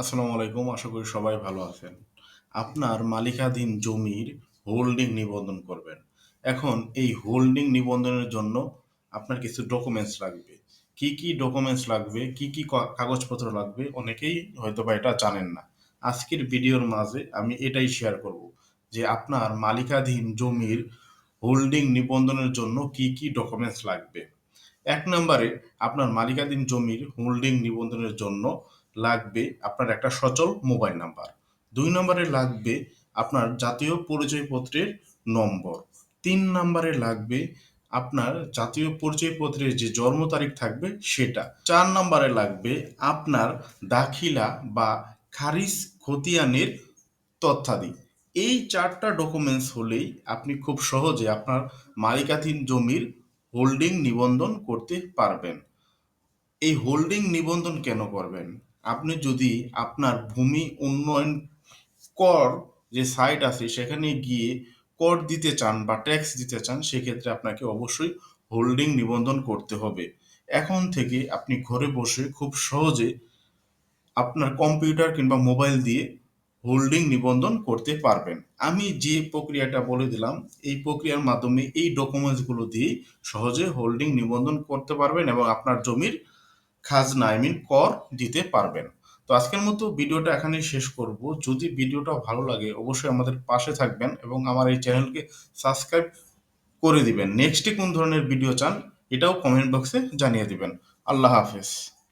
আসসালামু আলাইকুম, আশা করি সবাই ভালো আছেন। আপনার মালিকাধীন জমির হোল্ডিং নিবন্ধন করবেন। এখন এই হোল্ডিং নিবন্ধনের জন্য আপনার কিছু ডকুমেন্টস লাগবে। কি কি ডকুমেন্টস লাগবে, কি কি কাগজপত্র লাগবে, অনেকেই হয়তো বা এটা জানেন না। আজকের ভিডিওর মাঝে আমি এটাই শেয়ার করব যে আপনার মালিকাধীন জমির হোল্ডিং নিবন্ধনের জন্য কি কি ডকুমেন্টস লাগবে। এক নম্বরে আপনার মালিকাধীন জমির হোল্ডিং নিবন্ধনের জন্য লাগবে আপনার একটা সচল মোবাইল নাম্বার। দুই নম্বরে লাগবে আপনার জাতীয় পরিচয়পত্রের নম্বর। তিন নম্বরে লাগবে আপনার জাতীয় পরিচয়পত্রের যে জন্ম তারিখ থাকবে সেটা। চার নম্বরে লাগবে আপনার দাখিলা বা খারিজ খতিয়ানের তথ্যাদি। এই চারটা ডকুমেন্টস হলেই আপনি খুব সহজে আপনার মালিকাধীন জমির হোল্ডিং নিবন্ধন করতে পারবেন। এই হোল্ডিং নিবন্ধন কেন করবেন? আপনি যদি আপনার ভূমি উন্নয়ন কর যে সাইট আছে, সেখানে গিয়ে কর দিতে চান বা ট্যাক্স দিতে চান, সেক্ষেত্রে আপনাকে অবশ্যই হোল্ডিং নিবন্ধন করতে হবে। এখন থেকে আপনি ঘরে বসে খুব সহজে আপনার কম্পিউটার কিংবা মোবাইল দিয়ে হোল্ডিং নিবন্ধন করতে পারবেন। আমি যে প্রক্রিয়াটা বলে দিলাম, এই প্রক্রিয়ার মাধ্যমে এই ডকুমেন্টসগুলো দিয়ে সহজে হোল্ডিং নিবন্ধন করতে পারবেন এবং আপনার জমির খাজনা আই মিন কর দিতে পারবেন। তো আজকের মতো ভিডিওটা এখানেই শেষ করব। যদি ভিডিওটা ভালো লাগে, অবশ্যই আমাদের পাশে থাকবেন এবং আমার এই চ্যানেলকে সাবস্ক্রাইব করে দিবেন। নেক্সটে কোন ধরনের ভিডিও চান, এটাও কমেন্ট বক্সে জানিয়ে দিবেন। আল্লাহ হাফেজ।